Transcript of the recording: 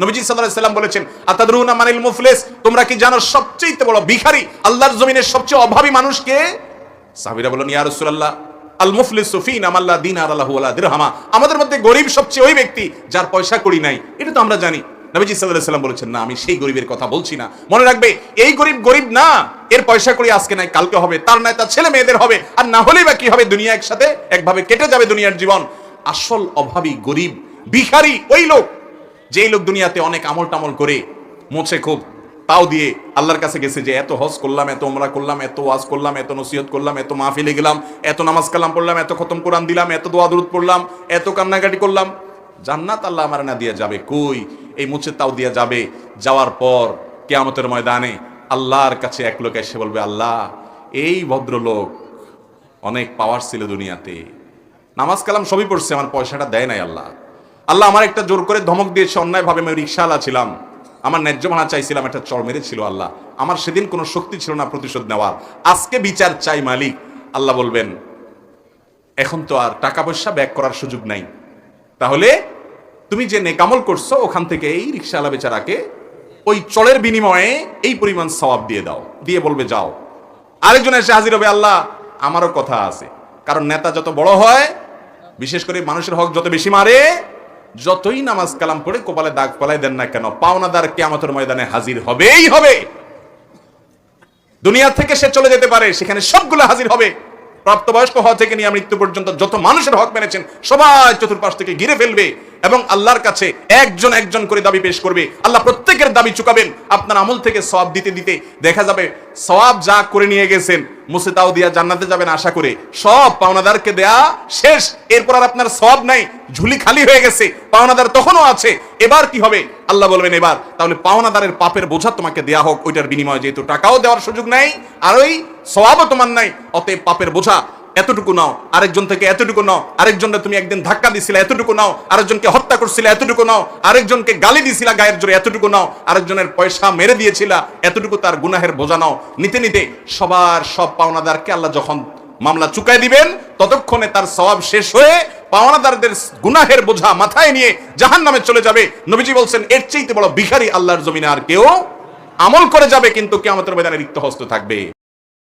নবীজি আলাইহি সাল্লাম বলেছেন, আতাদরুনা মানিল মুফলিস? তোমরা কি জানো সবচেয়ে বড় ভিখারি? আল্লাহর জমিনের সবচেয়ে অভাবী মানুষ কে? সাহাবীরা বলেন ইয়া রাসূলুল্লাহ, আল মুফলিসু ফিনা মাল্লা দিনার আলাহু ওয়ালা দিরহামা। আমাদের মধ্যে গরিব সবচেয়ে ওই ব্যক্তি যার পয়সা করি নাই, এটা তো আমরা জানি। নবীজি আলাইহি সাল্লাম বলেছেন, না, আমি সেই গরিবের কথা বলছি না। মনে রাখবে, এই গরিব গরিব না, এর পয়সা করি আজকে নাই, কালকে হবে, তার নাই, তার ছেলে মেয়েদের হবে, আর না হলেই বা কি হবে, দুনিয়া একসাথে একভাবে কেটে যাবে দুনিয়ার জীবন। আসল অভাবী গরিব, ভিখারি ওই লোক যেই লোক দুনিয়াতে অনেক আমল টামল করে, মোছে খুব, তাও দিয়ে আল্লাহর কাছে গেছে যে, এত হজ করলাম, এত ওমরা করলাম, এত ওয়াজ করলাম, এত নসিহত করলাম, এত মাহফিলে গেলাম, এত নামাজ কালাম পড়লাম, এত খতম কোরআন দিলাম, এত দোয়া দরুদ পড়লাম, এত কান্নাকাটি করলাম। জান্নাত আল্লাহ আমার না দিয়ে যাবে। কই? এই মুছে তাও দিয়ে যাবে। যাওয়ার পর কেয়ামতের ময়দানে আল্লাহর কাছে এক লোক এসে বলবে, আল্লাহ, এই ভদ্রলোক অনেক পাওয়ার ছিল দুনিয়াতে। নামাজ কালাম সবই পড়ছে, আমার পয়সাটা দেয় নাই আল্লাহ। আল্লাহ আমার একটা জোর করে ধমক দিয়েছে, অন্যায়ভাবে আমি রিক্সাওয়ালা ছিলাম। আমার ন্যায্য ভাড়া চাইছিলাম, একটা চর মেরেছিল আল্লাহ। আমার সেদিন কোনো শক্তি ছিল না প্রতিশোধ নেওয়ার। আজকে বিচার চাই মালিক। আল্লাহ বলবেন, এখন তো আর টাকা পয়সা ব্যাক করার সুযোগ নাই। তাহলে তুমি যে নেকামল করছ, ওখান থেকে এই রিক্সাওয়ালা বেচারাকে ওই চলের বিনিময়ে এই পরিমাণ সওয়াব দিয়ে দাও। দিয়ে বলবে, যাও। আরেকজন এসে হাজির হবে, আল্লাহ, আমারও কথা আছে। কারণ নেতা যত বড় হয়, বিশেষ করে মানুষের হক যত বেশি মারে যতই নামাজ কালাম পড়ে কপালে দাগ পালাই দেন না কেন, পাওনাদার কেয়ামতের ময়দানে হাজির হবেই হবে। দুনিয়া থেকে সে চলে যেতে পারে, সেখানে সবগুলো হাজির হবে। প্রাপ্তবয়স্ক হওয়া থেকে নিয়ে মৃত্যু পর্যন্ত যত মানুষের হক মেনেছেন, সবাই চতুর্পাশ থেকে ঘিরে ফেলবে। এবং আল্লাহর কাছে একজন একজন করে দাবি পেশ করবে। আল্লাহ প্রত্যেকের দাবি চুকাবেন। আপনার আমল থেকে সওয়াব দিতে দিতে দেখা যাবে সওয়াব যা করে নিয়ে গেছেন মুসে তাও দিয়া জান্নাতে যাবেন আশা করে। সব পাওনাদারকে দেয়া শেষ। এরপর আর আপনার সব নাই, ঝুলি খালি হয়ে গেছে। পাওনাদার তখনও আছে। এবার কি হবে? আল্লাহ বলবেন, এবার তাহলে পাওনাদারের পাপের বোঝা তোমাকে দেয়া হোক। ওইটার বিনিময়ে যেহেতু টাকাও দেওয়ার সুযোগ নাই, আর ওই সওয়াবও তোমার নাই। অতএব পাপের বোঝা এতটুকু নাও, আরেকজন থেকে এতটুকু নাও আরেকজনকে তুমি একদিন ধাক্কা দিছিলে, এতটুকু নাও, আরেকজনকে হত্যা করছিলে, এতটুকু নাও, আরেকজনকে গালি দিছিলা গায়ের জোরে, এতটুকু নাও, আরেকজনের পয়সা মেরে দিয়েছিলা, এতটুকু তার গুনাহের বোঝা নাও। নিতে নিতে সবার সব পাওনাদারকে আল্লাহ যখন মামলা চুকাই দিবেন, ততক্ষণে তার সওয়াব শেষ হয়ে পাওনাদারদের গুনাহের বোঝা মাথায় নিয়ে জাহান নামে চলে যাবে। নবীজি বলছেন, এর চাইতে বড় ভিখারি আল্লাহর জমিনে আর কেউ আমল করে যাবে, কিন্তু কেয়ামতের ময়দানে রিক্ত হস্ত থাকবে।